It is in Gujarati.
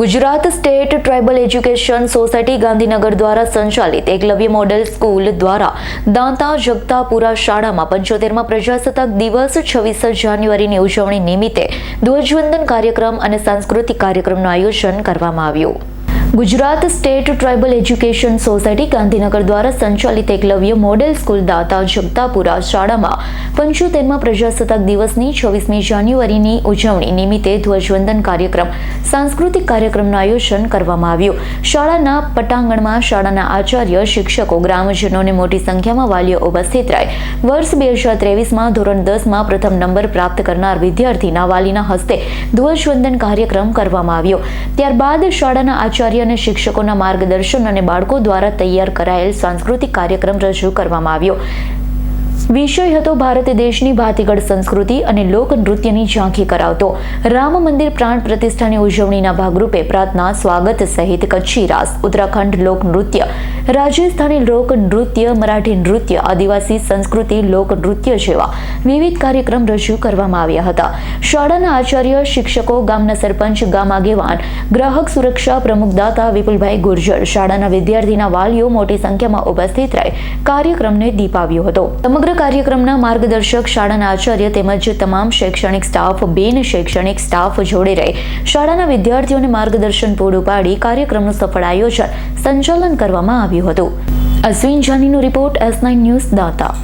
Gujarat state tribal education society Gandhinagar દ્વારા સંચાલિત એકલવ્ય મોડેલ સ્કૂલ દ્વારા દાંતા જગતાપુરા શાળામાં પંચોતેરમાં પ્રજાસત્તાક દિવસ છવ્વીસ જાન્યુઆરીની ઉજવણી નિમિત્તે ધ્વજવંદન કાર્યક્રમ અને સાંસ્કૃતિક કાર્યક્રમનું આયોજન કરવામાં આવ્યું. Gujarat state tribal education society Gandhinagar દ્વારા સંચાલિત એકલવ્ય મોડેલ સ્કૂલ દાતા જગતાપુરા શાળામાં પંચોતેરમાં પ્રજાસત્તાક દિવસની છવ્વીસમી જાન્યુઆરીની ઉજવણી નિમિત્તે ધ્વજવંદન કાર્યક્રમ, સાંસ્કૃતિક કાર્યક્રમનું આયોજન કરવામાં આવ્યું. શાળાના પટાંગણમાં શાળાના આચાર્ય, શિક્ષકો, ગ્રામજનોને મોટી સંખ્યામાં વાલીઓ ઉપસ્થિત રહે. વર્ષ બે હજાર ત્રેવીસમાં ધોરણ દસમાં પ્રથમ નંબર પ્રાપ્ત કરનાર વિદ્યાર્થીના વાલીના હસ્તે ધ્વજવંદન કાર્યક્રમ કરવામાં આવ્યો. ત્યારબાદ શાળાના આચાર્ય અને શિક્ષકોના માર્ગદર્શન અને બાળકો દ્વારા તૈયાર કરાયેલ સાંસ્કૃતિક કાર્યક્રમ રજૂ કરવામાં આવ્યો. વિષય હતો ભારત દેશની ભાતીગળ સંસ્કૃતિ અને લોક ઝાંખી કરાવતો. રામ મંદિર પ્રાણ પ્રતિષ્ઠાની ઉજવણીના ભાગરૂપે પ્રાર્થના, સ્વાગત સહિત કચ્છી રાસ, ઉત્તરાખંડ લોક રાજસ્થાની લોક મરાઠી નૃત્ય, આદિવાસી સંસ્કૃતિ લોક જેવા વિવિધ કાર્યક્રમ રજૂ કરવામાં આવ્યા હતા. શાળાના આચાર્ય, શિક્ષકો, ગામના સરપંચ, ગામ આગેવાન, ગ્રાહક સુરક્ષા પ્રમુખદાતા વિપુલભાઈ ગુર્જર, શાળાના વિદ્યાર્થીના વાલીઓ મોટી સંખ્યામાં ઉપસ્થિત રહી કાર્યક્રમને દીપાવ્યો હતો. સમગ્ર કાર્યક્રમના માર્ગદર્શક શાળાના આચાર્ય તેમજ તમામ શૈક્ષણિક સ્ટાફ બિન શૈક્ષણિક સ્ટાફ જોડે રહે. શાળાના વિદ્યાર્થીઓને માર્ગદર્શન પૂરું પાડી કાર્યક્રમનું સફળ આયોજન સંચાલન કરવામાં આવ્યું હતું. અશ્વિન જાનીનો રિપોર્ટ એસ નાઇન ન્યૂઝ દાતા.